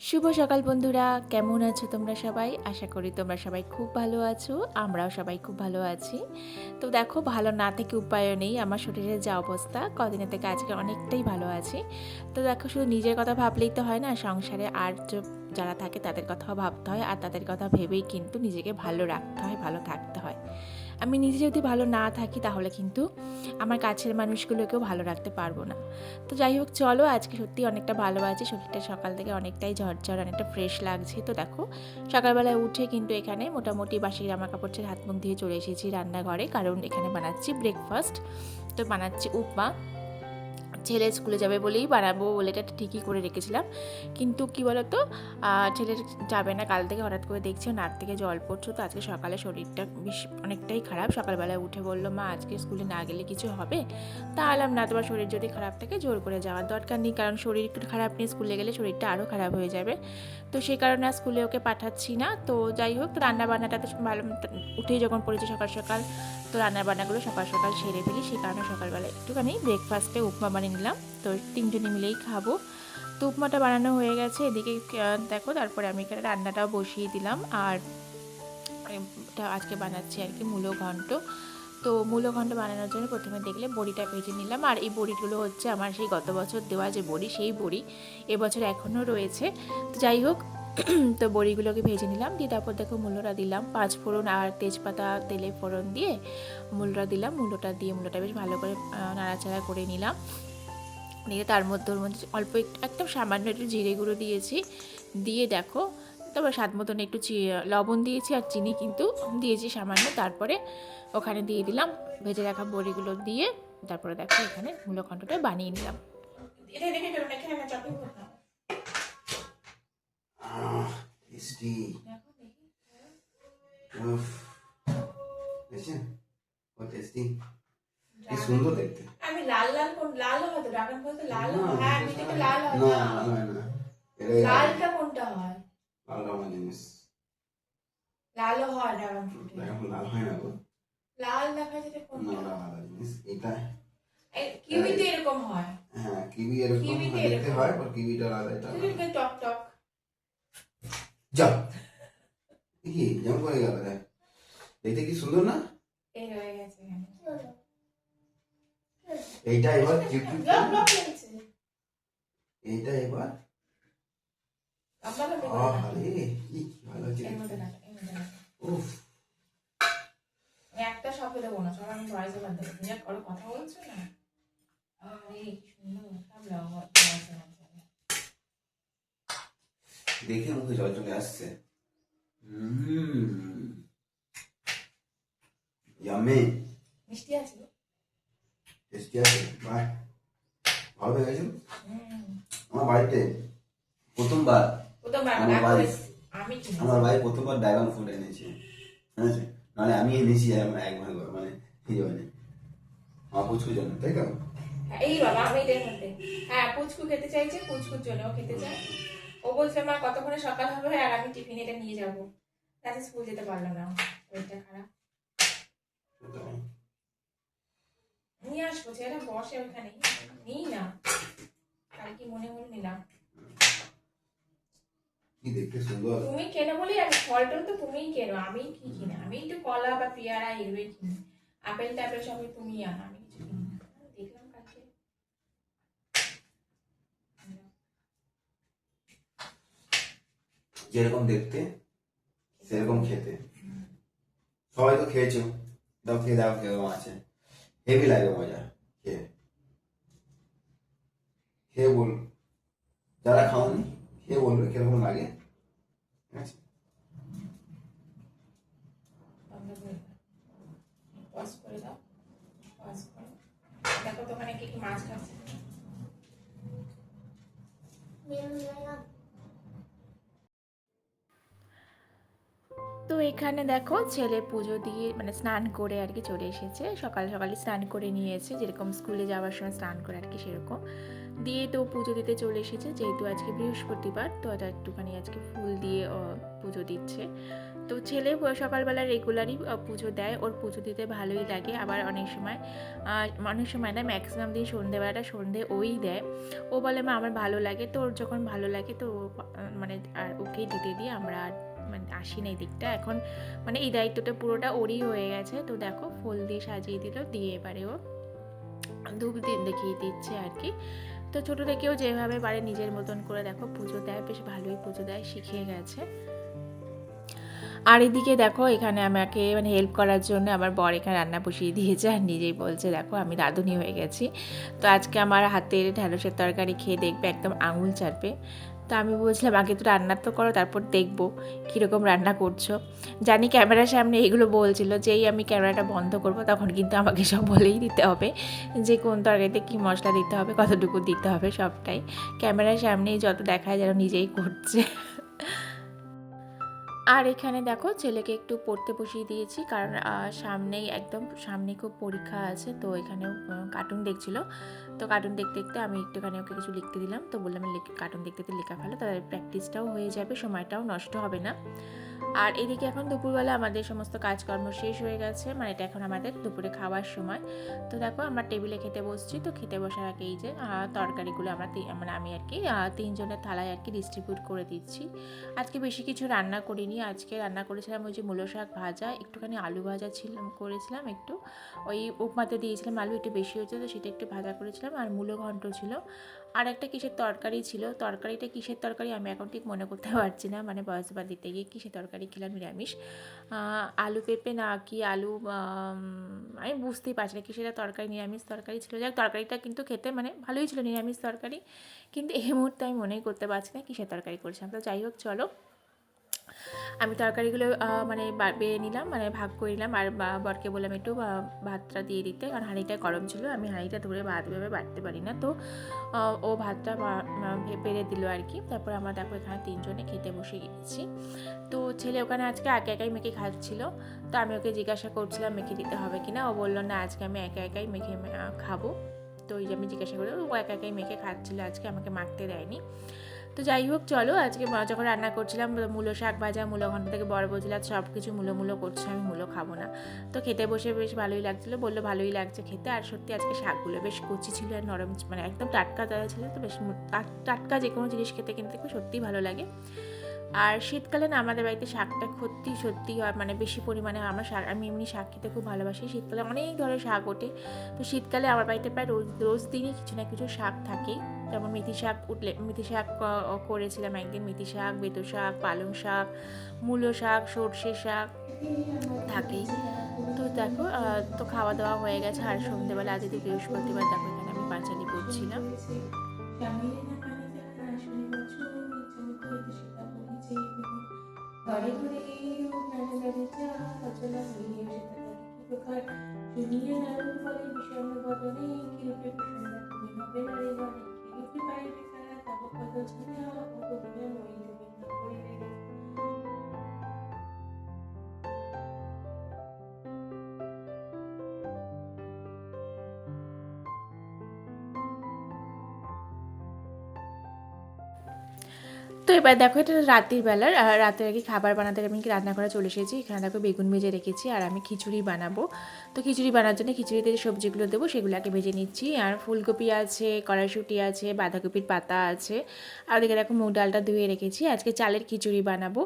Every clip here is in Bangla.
শুভ সকাল বন্ধুরা, কেমন আছো তোমরা সবাই? আশা করি তোমরা সবাই খুব ভালো আছো, আমরাও সবাই খুব ভালো আছি। তো দেখো, ভালো না থেকে উপায়ও নেই, আমার শরীরের যা অবস্থা কদিনের থেকে আজকে অনেকটাই ভালো আছি। তো দেখো, শুধু নিজের কথা ভাবলেই তো হয় না, সংসারে আর যারা থাকে তাদের কথাও ভাবতে হয় আর তাদের কথা ভেবেই কিন্তু নিজেকে ভালো রাখতে হয়, ভালো থাকতে হয়। আমি নিজে যদি ভালো না থাকি তাহলে কিন্তু আমার কাছের মানুষগুলোকেও ভালো রাখতে পারব না। তো যাই হোক, চলো আজকে সত্যি অনেকটা ভালো আছে। শরীরটা সকাল থেকে অনেকটাই ঝরঝর, অনেকটা ফ্রেশ লাগছে। তো দেখো, সকালবেলায় উঠে কিন্তু এখানে মোটামুটি বাসি জামা কাপড় ছেড়ে হাত মুখ দিয়ে চলে এসেছি রান্নাঘরে। কারণ এখানে বানাচ্ছি ব্রেকফাস্ট তো বানাচ্ছি উপমা। ছেলে স্কুলে যাবে বলেই বানাবো বলে এটা ঠিকই করে রেখেছিলাম। কিন্তু কি বলতো আহ, ছেলে যাবে না কাল থেকে হঠাৎ করে দেখছি নাক থেকে জল পড়ছো। তো আজকে সকালে শরীরটা বেশ অনেকটাই খারাপ। সকালবেলায় উঠে বলল মা আজকে স্কুলে না গেলে কিছু হবে? তা আলাম না তোমার শরীর যদি খারাপ থাকে জোর করে যাওয়ার দরকার নেই। কারণ শরীর খারাপ নিয়ে স্কুলে গেলে শরীরটা আরও খারাপ হয়ে যাবে। তো সেই কারণে আর স্কুলে ওকে পাঠাচ্ছি না। তো যাই হোক রান্না বান্নাটা তো ভালো উঠেই যখন পড়েছি সকাল সকাল তো রান্না বান্নাগুলো সকাল সকাল সেরে ফেলি সেই কারণে সকালবেলা একটুখানি ব্রেকফাস্টে উপমা বানিয়ে নিলাম। তো তিনজনে মিলেই খাব। তো উপমাটা বানানো হয়ে গেছে, এদিকে দেখো, তারপরে আমি এখানে রান্নাটাও বসিয়ে দিলাম। আর আজকে বানাচ্ছি আর কি মূলো ঘন্ট। তো মূলো ঘন্ট বানানোর জন্য প্রথমে দেখলে বড়িটা ভেজে নিলাম। আর এই বড়িগুলো হচ্ছে আমার সেই গত বছর দেওয়া যে বড়ি, সেই বড়ি এবছর এখনও রয়েছে। তো যাই হোক তো বড়িগুলোকে ভেজে নিলাম, দিয়ে তারপর দেখো মূলোটা দিলাম, পাঁচ ফোড়ন আর তেজপাতা তেলে ফোড়ন দিয়ে মূলোটা দিলাম, মূলোটা দিয়ে মূলোটা বেশ ভালো করে নাড়াচাড়া করে নিলাম। দিয়ে তার মধ্যে, ওর মধ্যে অল্প একটু একদম সামান্য একটু জিরে গুঁড়ো দিয়েছি, দিয়ে দেখো, তারপর স্বাদ মতন একটু লবণ দিয়েছি আর চিনি কিন্তু দিয়েছি সামান্য, তারপরে ওখানে দিয়ে দিলাম ভেজে রাখা বড়িগুলো দিয়ে, তারপরে দেখো এখানে মূলখণ্ডটা বানিয়ে নিলাম। করতাম উফ দেখছেন ও টেস্টি কি সুন্দর দেখতে আমি লাল লাল কোন লাল হয়তো ড্রাগন ফল তো লাল হয় হ্যাঁ আমি দেখি লাল হয় না না না লালটা কোনটা হয় লাল রঙের জিনিস লালও হয় ড্রাগন এখন লাল হয় না গো লাল দেখা যেটা না কোনটা ওটা ভালো জিনিস এটা কিউইতে এরকম হয় হ্যাঁ কিবি এরকম দেখতে হয় আর কিবিটা আলাদা এটা টক টক যাও। কি যেমন করে গেল দেখ। দেখতে কি সুন্দর না? এই গেছে এখানে। এইটা এবার এইটা এবার? কি ভালো উফ। একটা শব্দ দেবো না সব আমি ভয়েস ওভার দেবো যা করো কথা বলছো না? আরে সুন্দর সব ভয়েস ওভার দেখে মুখে জল চলে আসছে। ইয়ামে মিষ্টি আছে? টেস্টি আছে? বাহ। ভালো হয়ে গেছে আমার বাড়িতে প্রথমবার। আমার বাড়ি। আমার ভাই প্রথমবার ড্রাগন ফ্রুট এনেছে। আছে? মানে আমি এনেছি আমার এক ভাগ মানে আমার পুচকুর জন্য তাই তো? এই বাবা আমি হ্যাঁ পুচকু খেতে চাইছে পুচকুর জন্য খেতে চায়। ও বলছে মা কতক্ষণে সকাল হবে? আর আমি টিফিন এটা নিয়ে যাব। তাতে স্কুল যেতে পারলাম না শরীরটা খারাপ। নিয়ে আসব ছেলেটা বসে ওখানে নিই না। কাল কি মনে মনে নিলাম। তুমি কেনো বলে আমি ফল টল তো তুমিই কেনো? আমি কি কিনা? আমি একটু কলা বা পেয়ারা এগুলোই কিনি। আপেল টাপেল সবই তুমি আনো আমি কিছু কিনি না দেখলাম কালকে যেরকম দেখতে সেরকম খেতে। সবাই তো খেয়েছো। দাও খেয়ে দাও কীরকম আছে? হেভি লাগে মজা খেয়ে। খেয়ে বল। যারা খাওনি খেয়ে বলবে কীরকম লাগে। আছে? দেখো তো ওখানে কি মাছ খাচ্ছে এখানে দেখো ছেলে পুজো দিয়ে মানে স্নান করে আর কি চলে এসেছে। সকাল সকালে স্নান করে নিয়েছে, যেরকম স্কুলে যাওয়ার সময় স্নান করে আর কি সেরকম। দিয়ে তো পুজো দিতে চলে এসেছে, যেহেতু আজকে বৃহস্পতিবার, তো এটা একটুখানি আজকে ফুল দিয়ে পুজো দিচ্ছে। তো ছেলে সকালবেলা রেগুলারই পুজো দেয়। ওর পুজো দিতে ভালোই লাগে। আবার অনেক সময় অনেক সময় না ম্যাক্সিমাম দিন সন্ধেবেলাটা সন্ধে ওই দেয়। ও বলে, মা, আমার ভালো লাগে। তো ওর যখন ভালো লাগে, তো মানে আর ওকেই দিতে দিয়ে আমরা আর মানে আসি না দিকটা। এখন মানে এই দায়িত্বটা পুরোটা ওরই হয়ে গেছে। তো দেখো ফুল দিয়ে সাজিয়ে দিল, দিয়ে এবারে ও ধূপ দিন দেখিয়ে দিচ্ছে আর কি। তো ছোটো থেকেও যেভাবে পারে নিজের মতন করে দেখো পুজো দেয়, বেশ ভালোই পুজো দেয়, শিখে গেছে। আর এদিকে দেখো এখানে আমাকে মানে হেল্প করার জন্য আমার বর এখানে রান্না বসিয়ে দিয়েছে আর নিজেই বলছে, দেখো আমি রাঁধুনি হয়ে গেছি। তো আজকে আমার হাতের ঢ্যাঁড়সের তরকারি খেয়ে দেখবে একদম আঙুল চাটবে তো আমি বলছিলাম, আগে তো রান্না তো করো, তারপর দেখব কীরকম রান্না করছ। জানি ক্যামেরার সামনে এগুলো বলছিল, যেই আমি ক্যামেরাটা বন্ধ করব তখন কিন্তু আমাকে সব বলেই দিতে হবে যে, কোন তরকারিতে কী মশলা দিতে হবে, কতটুকু দিতে হবে সবটাই। ক্যামেরার সামনেই যত দেখায় যেন নিজেই করছে। আর এখানে দেখো ছেলেকে একটু পড়তে বসিয়ে দিয়েছি কারণ সামনেই একদম সামনে খুব পরীক্ষা আছে, তো এখানে কার্টুন দেখছিল। তো কার্টুন দেখতে দেখতে আমি একটুখানি ওকে কিছু লিখতে দিলাম। তো বললাম কার্টুন দেখতে দেখতে লেখা ফেলো তাদের প্র্যাকটিসটাও হয়ে যাবে, সময়টাও নষ্ট হবে না। আর এদিকে এখন দুপুরবেলা আমাদের সমস্ত কাজকর্ম শেষ হয়ে গেছে। মানে এটা এখন আমাদের দুপুরে খাওয়ার সময়। তো দেখো, আমরা টেবিলে খেতে বসছি। তো খেতে বসার আগে এই যে তরকারিগুলো আমরা মানে আমি আর কি তিনজনের থালায় আর কি ডিস্ট্রিবিউট করে দিচ্ছি। আজকে বেশি কিছু রান্না করিনি। আজকে রান্না করেছিলাম ওই যে মূলো শাক ভাজা। একটুখানি আলু ভাজা ছিল করেছিলাম একটু। ওই উপমাতে দিয়েছিলাম, আলু একটু বেশি হয়েছে তো সেটা একটু ভাজা করেছিলাম। আর মূলো ঘন্ট ছিল। আর একটা কিসের তরকারি ছিল? তরকারিটা কিসের তরকারি আমি এখন ঠিক মনে করতে পারছি না। মানে বয়স বা দিতে গিয়ে কিসের তরকারি খেলাম নিরামিষ। আলু পেঁপে না কি আলু আমি বুঝতেই পারছি না কিসের তরকারি, নিরামিষ তরকারি ছিল। যাক, তরকারিটা কিন্তু খেতে মানে ভালোই ছিল নিরামিষ তরকারি। কিন্তু এই মুহূর্তে আমি মনেই করতে পারছি না কিসের তরকারি করেছিলাম। তো যাই হোক, চলো। আমি তরকারিগুলো মানে বেড়ে নিলাম মানে ভাগ করে নিলাম। আর বরকে বললাম একটু ভাতটা দিয়ে দিতে। কারণ হাঁড়িটা গরম ছিল, আমি হাঁড়িটা ধরে ভাত ভেবে বাড়তে পারি না। তো ও ভাতটা বেড়ে দিল আর কি। তারপর আমরা দেখো এখানে তিনজনে খেতে বসে গেছি তো ছেলে ওখানে আজকে একা একাই মেখে খাচ্ছিল। তো আমি ওকে জিজ্ঞাসা করছিলাম, মেখে দিতে হবে কি না? ও বলল, না, আজকে আমি একা একাই মেখে খাব। তো ওই যে আমি জিজ্ঞাসা করি, ও একা একাই মেখে খাচ্ছিল আজকে, আমাকে মাখতে দেয়নি। তো যাই হোক, চলো আজকে যখন রান্না করছিলাম মূলো শাক ভাজা, মূলো ঘণ্টা থেকে বড় বলছিলাম সব কিছু মূলো মূলো করছে, আমি মূলো খাব না। তো খেতে বসে বেশ ভালোই লাগছিল, বলল ভালোই লাগছে খেতে, আর সত্যি আজকে শাকগুলো বেশ কচি ছিল আর নরম মানে একদম টাটকা তাজা ছিল, তো বেশ টাটকা যে কোনো জিনিস খেতে কিন্তু সত্যিই ভালো লাগে। আর শীতকালে না আমাদের বাড়িতে শাকটা সত্যি সত্যি হয় মানে বেশি পরিমাণে আমরা শাক, আমি এমনি শাক খেতে খুব ভালোবাসি। শীতকালে অনেক ধরনের শাক ওঠে। তো শীতকালে আমার বাড়িতে প্রায় রোজ রোজ দিনই কিছু না কিছু শাক থাকেই যেমন মেথি শাক উঠলে, মেথি শাক করেছিলাম একদিন, মেথি শাক বেতো শাক, পালং শাক, মূলো শাক, সর্ষে শাক থাকেই। তো দেখো তো খাওয়া দাওয়া হয়ে গেছে। আর সন্ধ্যেবেলা, আজ বৃহস্পতিবার, দেখো এখানে আমি পাঁচালি করছিলাম। ঘরে ঘরে নানা গাড়ি যা অচলা হয়ে এসে থাকে কি প্রকার শুনিয়ে নারণ ফলে বিষণ্ণ বদনে কিরূপে প্রসন্ন তুমি হবে নারী গণে কিরূপে পাইবে তারা তব ছায়া ও কবিরা মহিলে ভিন্ন করিবে এবার দেখো এটা রাতের বেলার রাতের আগে খাবার বানাতে আমি কি রান্না করা চলে এসেছি। এখানে দেখো বেগুন ভেজে রেখেছি আর আমি খিচুড়ি বানাবো। তো খিচুড়ি বানার জন্য খিচুড়িতে যে সবজিগুলো দেবো সেগুলো আগে ভেজে নিচ্ছি। আর ফুলকপি আছে, কড়াইশুঁটি আছে, বাঁধাকপির পাতা আছে। আর ওদিকে দেখো মুগ ডালটা ধুয়ে রেখেছি। আজকে চালের খিচুড়ি বানাবো।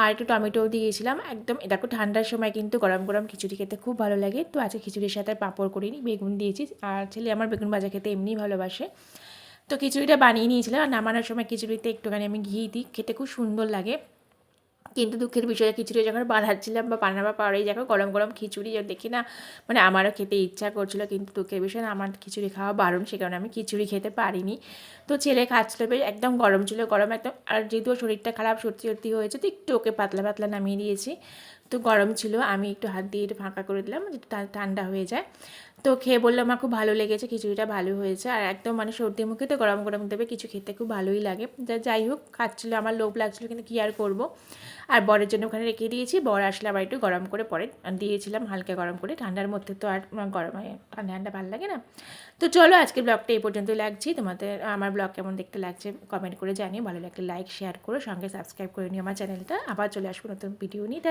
আর একটু টমেটোও দিয়েছিলাম। একদম দেখো ঠান্ডার সময় কিন্তু গরম গরম খিচুড়ি খেতে খুব ভালো লাগে। তো আজকে খিচুড়ির সাথে পাঁপড় করিনি, বেগুন দিয়েছি। আর ছেলে আমার বেগুন ভাজা খেতে এমনিই ভালোবাসে। তো খিচুড়িটা বানিয়ে নিয়েছিলাম আর নামানোর সময় খিচুড়িতে একটুখানি আমি ঘি দিই, খেতে খুব সুন্দর লাগে। কিন্তু দুঃখের বিষয়ে, খিচুড়ি যখন বানাচ্ছিলাম বা বানাবার পরেই যখন গরম গরম খিচুড়ি দেখি না মানে আমারও খেতে ইচ্ছা করছিল, কিন্তু দুঃখের বিষয় আমার খিচুড়ি খাওয়া বারণ, সে কারণে আমি খিচুড়ি খেতে পারিনি। তো ছেলে খাচ্ছিল, বেশ একদম গরম ছিল, গরম একদম, আর যেহেতু শরীরটা খারাপ সত্যি সত্যি হয়েছে, তো একটু ওকে পাতলা পাতলা নামিয়ে দিয়েছি। তো গরম ছিল, আমি একটু হাত দিয়ে একটু ফাঁকা করে দিলাম ঠান্ডা হয়ে যায়। তো খেয়ে বলল, আমার খুব ভালো লেগেছে, খিচুড়িটা ভালো হয়েছে। আর একদম মানে সর্দি মুখে তো গরম গরম দেবে, কিছু খেতে খুব ভালোই লাগে। যা, যাই হোক, খাচ্ছিলো, আমার লোভ লাগছিল, কিন্তু কী আর করব? আর বরের জন্য ওখানে রেখে দিয়েছি, বর আসলে আবার একটু গরম করে পরে দিয়েছিলাম, হালকা গরম করে। ঠান্ডার মধ্যে তো আর গরম হয় ঠান্ডা ঠান্ডা ভালো লাগে না। তো চলো আজকে ব্লগটা এই পর্যন্ত লাগছি। তোমাদের, আমার ব্লগ কেমন দেখতে লাগছে কমেন্ট করে জানিও। ভালো লাগলে লাইক শেয়ার করো। সঙ্গে সাবস্ক্রাইব করে নিও আমার চ্যানেলটা। আবার চলে আসব নতুন ভিডিও নিয়ে।